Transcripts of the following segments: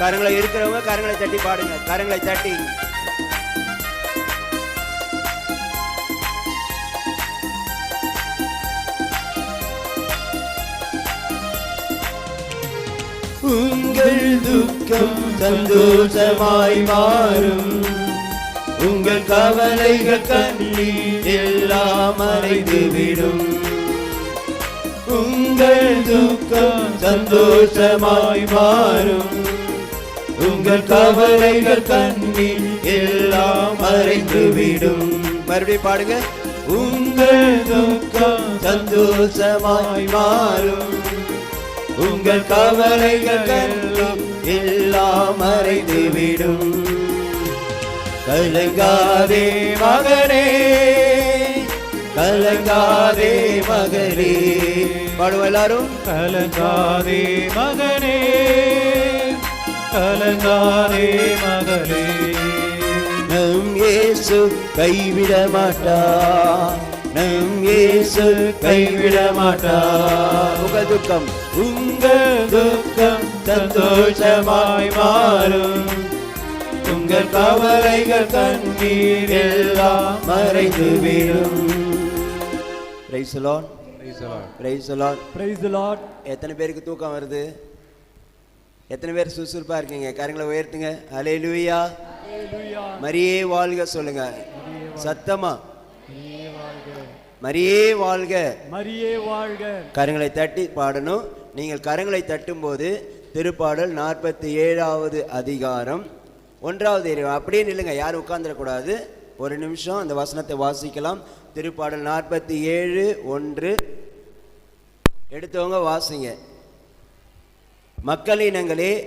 கரங்களை இருக்கிறவங்க கரங்களை தட்டி பாடுங்க. கரங்களை தட்டி. உங்கள் துக்கம் சந்தோஷமாய் மாறும். உங்கள் கவலைகள் கண்ணீர் எல்லாம் அறைந்துவிடும் உங்கள் துக்கம் சந்தோஷமாய் மாறும். உங்கள் கவலைகள் கண்ணீர் எல்லாம் மறைந்துவிடும். மறுபடியும் பாடுங்க. உங்கள் துக்கம் சந்தோஷமாய் மாறும். உங்கள் கவலைகள் எல்லாம் மறைந்துவிடும். கலங்காதே மகனே கலங்காதே மகளே பாடுவோம் எல்லாரும். கலங்காதே மகனே கலங்காதே மகளே நம் இயேசு கைவிட மாட்டார் நம் இயேசு கைவிட மாட்டார். உங்கள் துக்கம். உங்கள் துக்கம் சந்தோஷமாய் மாறும். உங்கள் கவலைகள் கண்ணீர் எல்லாம் மறைந்து விடும். எத்தனை பேருக்கு தூக்கம் வருது? எத்தனை பேர் சுறுசுறுப்பா இருக்கீங்க? கரங்களை உயர்த்துங்க. அலே லூயா மரியே வாழ்க சொல்லுங்க. சத்தமா. மரியே வாழ்க. மரியே வாழ்க. கரங்களை தட்டி பாடணும். நீங்கள் கரங்களை தட்டும்போது திருப்பாடல் நாற்பத்தி ஏழாவது அதிகாரம் ஒன்றாவது இறைவன். அப்படியே நில்லுங்க யாரும் உட்கார்ந்துடக்கூடாது. ஒரு நிமிஷம் அந்த வசனத்தை வாசிக்கலாம். திருப்பாடல் நாற்பத்தி ஏழு ஒன்று. எடுத்தவங்க வாசிங்க. மக்களினங்களே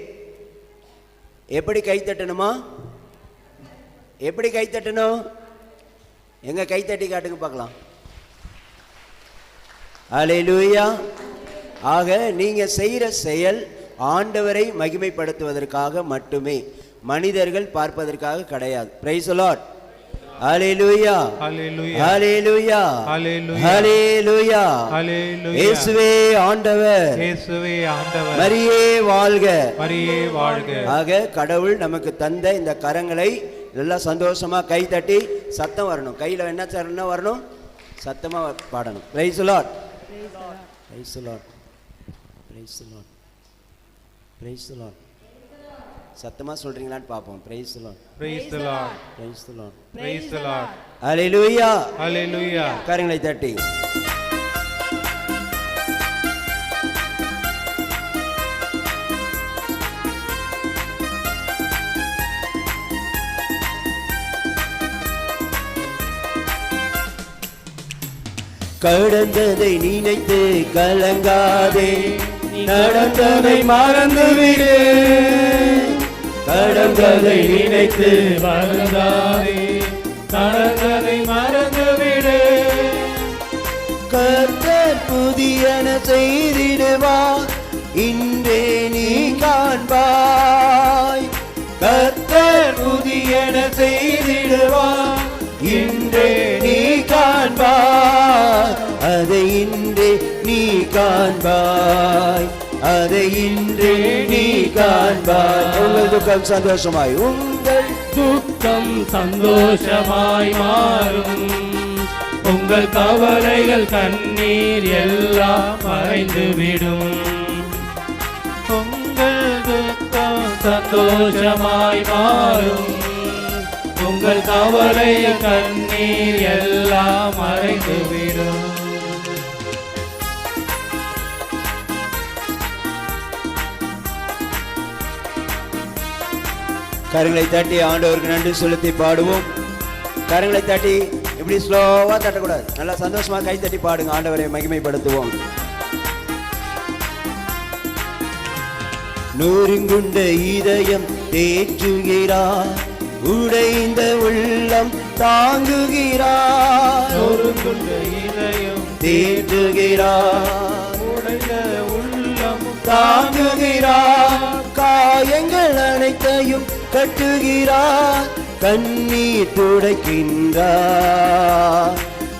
எப்படி கை தட்டணுமா? எப்படி கை தட்டணும்? எங்க கை தட்டி காட்டுங்க பார்க்கலாம். அலையிலூயா ஆக நீங்க செய்யற செயல் ஆண்டவரை மகிமைப்படுத்துவதற்காக மட்டுமே. மனிதர்கள் பார்ப்பதற்காக கிடையாது. பிரைஸ் இயேசுவே ஆண்டவர். இயேசுவே ஆண்டவர். மரியே வாழ்க. மரியே வாழ்க. ஆக கடவுள் நமக்கு தந்த இந்த கரங்களை நல்லா சந்தோஷமா கை தட்டி சத்தம் வரணும். கையில என்ன சரணம் வரணும்? சத்தமா பாடணும். Praise Lord praise Lord praise Lord praise Lord சத்தமா சொல்றீங்களான்னு பார்ப்போம். Praise Lord praise the Lord praise Lord praise the Lord hallelujah hallelujah கரங்களை தட்டி. கடந்ததை நினைத்து கலங்காதே. நடந்ததை மறந்துவிடு. கடந்ததை நினைத்து வருந்தாதே கடந்ததை மறந்துவிடு. கர்த்தர் புதியன செய்திடுவார் இன்றே நீ காண்பாய். கர்த்தர் புதியன செய்திடுவார் இன்றே நீ காண்பாய். நீ காண்பாய். அதை இன்றே நீ காண்பாய். உங்கள் துக்கம் சந்தோஷமாய். உங்கள் துக்கம் சந்தோஷமாய் மாறும். உங்கள் கவலைகள் கண்ணீர் எல்லாம் மறைந்துவிடும் உங்கள் துக்கம் சந்தோஷமாய் மாறும். உங்கள் கவலைகள் கண்ணீர் எல்லாம் மறைந்துவிடும் கரங்களை தட்டி ஆண்டவருக்கு நன்றி செலுத்தி பாடுவோம். கரங்களை தட்டி இப்படி ஸ்லோவா தட்டக்கூடாது. நல்லா சந்தோஷமா கை தட்டி பாடுங்க. ஆண்டவரை மகிமைப்படுத்துவோம். நூறுங்குண்ட இதயம் தேற்றுகிறார். உடைந்த உள்ளம் தாங்குகிறார். நொறுங்குண்ட இதயம் தேற்றுகிறார். உடைந்த உள்ளம் தாங்குகிறார். காயங்கள் அனைத்தையும் கட்டுகிறார் கண்ணீர் துடைக்கின்றார்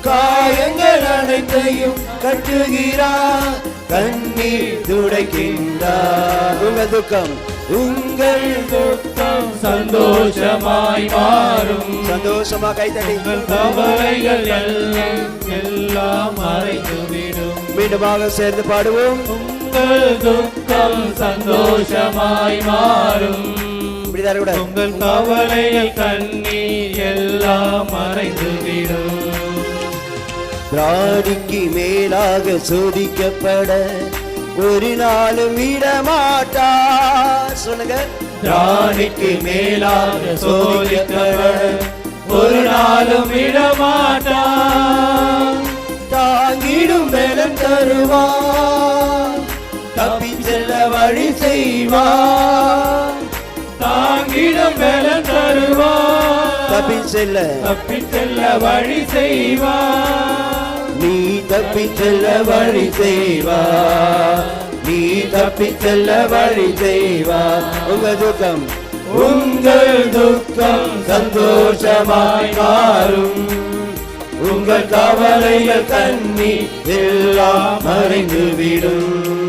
காயங்கள் அனைத்தையும் கட்டுகிறார் கண்ணீர் துடைக்கின்றார் உங்கள் துக்கம் உங்கள் துக்கம் சந்தோஷமாய் மாறும். சந்தோஷமா கைத்தட்டி உங்கள் கவலைகள் எல்லாம் எல்லாம் மறைந்துவிடும் மீண்டுமாக சேர்ந்து பாடுவோம். உங்கள் துக்கம் சந்தோஷமாய் மாறும். இப்படிதான் கூட உங்கள் கவலைகள் கண்ணீர் எல்லாம் மறைந்துவிடும். திராணிக்கு மேலாக சோதிக்கப்பட ஒரு நாளும் விடமாட்டார் சொல்லுங்க. திராணிக்கு மேலாக சோதிக்கப்பட ஒரு நாளும் விடமாட்டான் தாங்கிடும் பலம் தருவார். தப்பி செல்ல வழி செய்வார். தாங்கிடம் பலன் தருவான் தப்பி செல்ல. தப்பி செல்ல வழி செய்வான் நீ தப்பி செல்ல வழி செய்வார் நீ தப்பி செல்ல வழி செய்வார் உங்க துக்கம். உங்கள் துக்கம் சந்தோஷமாய் மாறும். உங்கள் கவலைகள் கண்ணி எல்லாம் மறைந்து விடும்